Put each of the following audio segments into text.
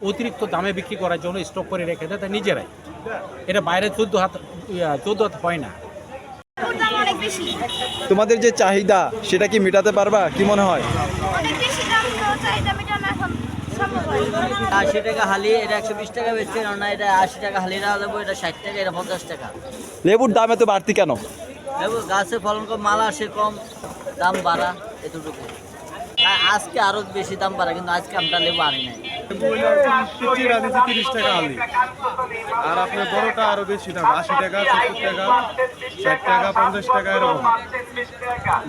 অতিরিক্ত দামে বিক্রি করার জন্য স্টক করে রেখে দেয় তা নিজেরাই। এটা বাইরে চোদ্দ হাত চোদ্দ হাত হয় না। তোমাদের যে চাহিদা সেটা কি মেটাতে পারবা? কি মনে হয়? আশি টাকা হালি এটা একশো বিশ টাকা বেচছে না এটা আশি টাকা হালি না দেবো এটা ষাট টাকা এটা পঞ্চাশ টাকা। লেবুর দাম এত বাড়তি কেন? দেখো গাছে ফলন কম মাল আসে কম দাম বাড়া এতটুকু আজকে আরও বেশি দাম বাড়া কিন্তু আজকে আমরা লেবু আনি নাই। তিরিশ টাকা আলি। আর আপনার বড়টা আরও বেশি দাম আশি টাকা সত্তর টাকা ষাট টাকা পঞ্চাশ টাকা এরকম।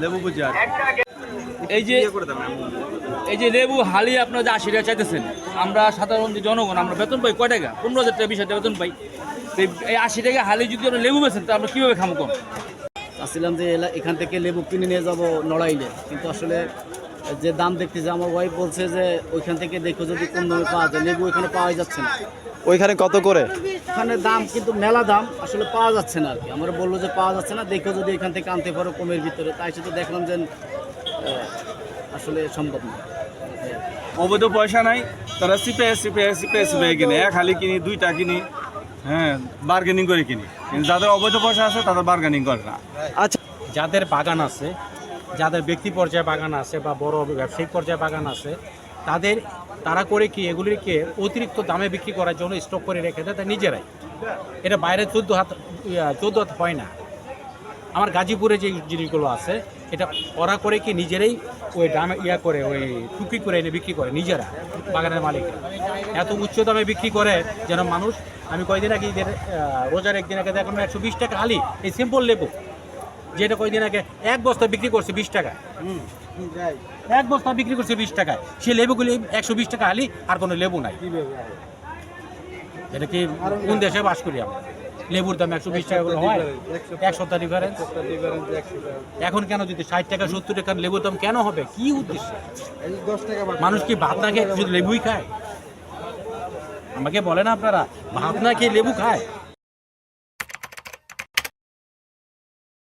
লেবু বুঝি আর। এই যে এই যে লেবু হালি আপনারা যে আশি টাকা চাইতেছেন আমরা সাধারণ যে জনগণ আমরা বেতন পাই কয় টাকা? পনেরো হাজার টাকা বিশ হাজার বেতন পাই। এই- আশি টাকা হালি যদি আমরা লেবু বেছেন তো আমরা কীভাবে খামো কম? চাচ্ছিলাম যে এলা- এখান থেকে লেবু কিনে নিয়ে যাব নড়াইলে। কিন্তু আসলে যে দাম দেখতেছে আমার ওয়াইফ বলছে যে ওইখান থেকে দেখো যদি কম দামে পাওয়া যায় লেবু ওইখানে পাওয়া যাচ্ছে না। ওইখানে কত করে? ওখানে দাম কিন্তু মেলা দাম আসলে পাওয়া যাচ্ছে না আর কি। আমরা বলল যে পাওয়া যাচ্ছে না দেখো যদি এখান থেকে আনতে পারো কমের ভিতরে। তাই শুধু দেখলাম যে আসলে সম্ভব না। অবৈধ পয়সা নাই তারা সিপে সিপে সিপে সিপে কিনে। এক হালি কিনি দুইটা কিনি হ্যাঁ বার্গেনিং করে কিনি। কিন্তু যাদের অবৈধ পয়সা আছে তাদের বার্গেনিং করে না। আচ্ছা। যাদের বাগান আছে যাদের ব্যক্তি পর্যায়ে বাগান আছে বা বড় ব্যবসায়িক পর্যায়ে বাগান আছে, তাদের, তারা করে কি এগুলিকে অতিরিক্ত দামে বিক্রি করার জন্য স্টক করে রেখে দেয়, তা নিজেরাই। এটা বাইরে চোদ্দ হাত চোদ্দ হাত হয় না। আমার গাজীপুরে যে জিনিসগুলো আছে, এটা ওরা করে কি নিজেরাই ওই দামে ইয়া করে, ওই টুকি করে এনে বিক্রি করে, নিজেরা, বাগানের মালিকরা। এত উচ্চ দামে বিক্রি করে যেন মানুষ, আমি কয়দিন আগে রোজার একদিন আগে দেখলাম একশো বিশ টাকা আলি, এই সিম্পল লেবু। যেটা কয়দিন আগে এক বস্তা বিক্রি করছে বিশ টাকা। এক বস্তা বিক্রি করছে বিশ টাকায় সে লেবুগুলি একশো বিশ টাকা হালি আর কোনো লেবু নাই। এটা কি কোন দেশে বাস করি আমরা? লেবুর দাম একশো বিশ টাকা করে হয়? এক সপ্তাহ ডিফারেন্স এখন কেন যদি ষাট টাকা সত্তর টাকা লেবুর দাম কেন হবে? কি উদ্দেশ্য? মানুষ কি ভাত না খেয়ে শুধু লেবুই খায়? আমাকে বলেন আপনারা ভাত না খেয়ে লেবু খায়?